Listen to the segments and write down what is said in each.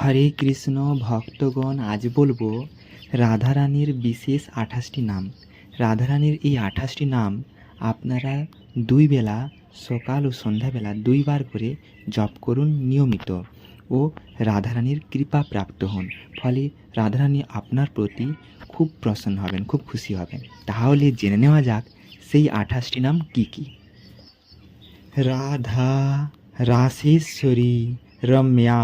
হরে কৃষ্ণ ভক্তগণ, আজ বলব রাধারানীর বিশেষ আঠাশটি নাম। রাধারানীর এই আঠাশটি নাম আপনারা দুই বেলা সকাল ও সন্ধ্যাবেলা দুইবার করে জপ করুন নিয়মিত ও রাধারানীর কৃপা প্রাপ্ত হন। ফলে রাধারানী আপনার প্রতি খুব প্রসন্ন হবেন, খুব খুশি হবেন। তাহলে জেনে নেওয়া যাক সেই আঠাশটি নাম কি কি। রাধা রাসেশ্বরী রম্যা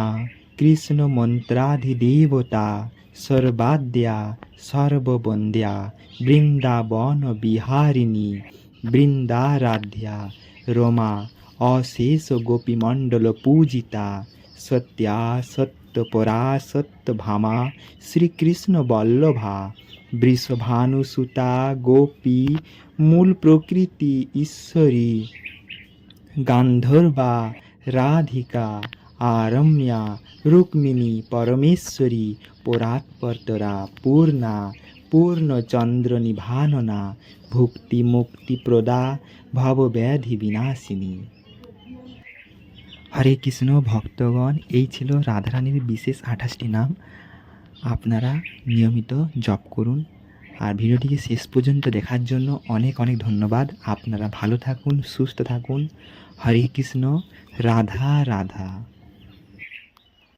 কৃষ্ণ মন্ত্রাধিদেবতা, সর্বাদ্যা, সর্ববন্দ্যা, বৃন্দাবন বিহারিণী, বৃন্দারাধ্যা, রমা, অশেষ গোপীমণ্ডল পূজিতা, সত্যা সত্যপরা সত্যভামা শ্রীকৃষ্ণ বল্লভা, বৃষভানুসুতা গোপী, মূল প্রকৃতি ঈশ্বরী, গান্ধর্বা, রাধিকা আরম্যা রুক্মিণী পরমেশ্বরী পরাৎপর্তরা পূর্ণা পূর্ণচন্দ্র নিভাননা ভুক্তি মুক্তি প্রদা ভবব্যাধি বিনাশিনী হরে কৃষ্ণ ভক্তগণ এই ছিল রাধারানীর বিশেষ আঠাশটি নাম। আপনারা নিয়মিত জপ করুন। আর ভিডিওটিকে শেষ পর্যন্ত দেখার জন্য অনেক অনেক ধন্যবাদ। আপনারা ভালো থাকুন, সুস্থ থাকুন। হরে কৃষ্ণ, রাধা রাধা।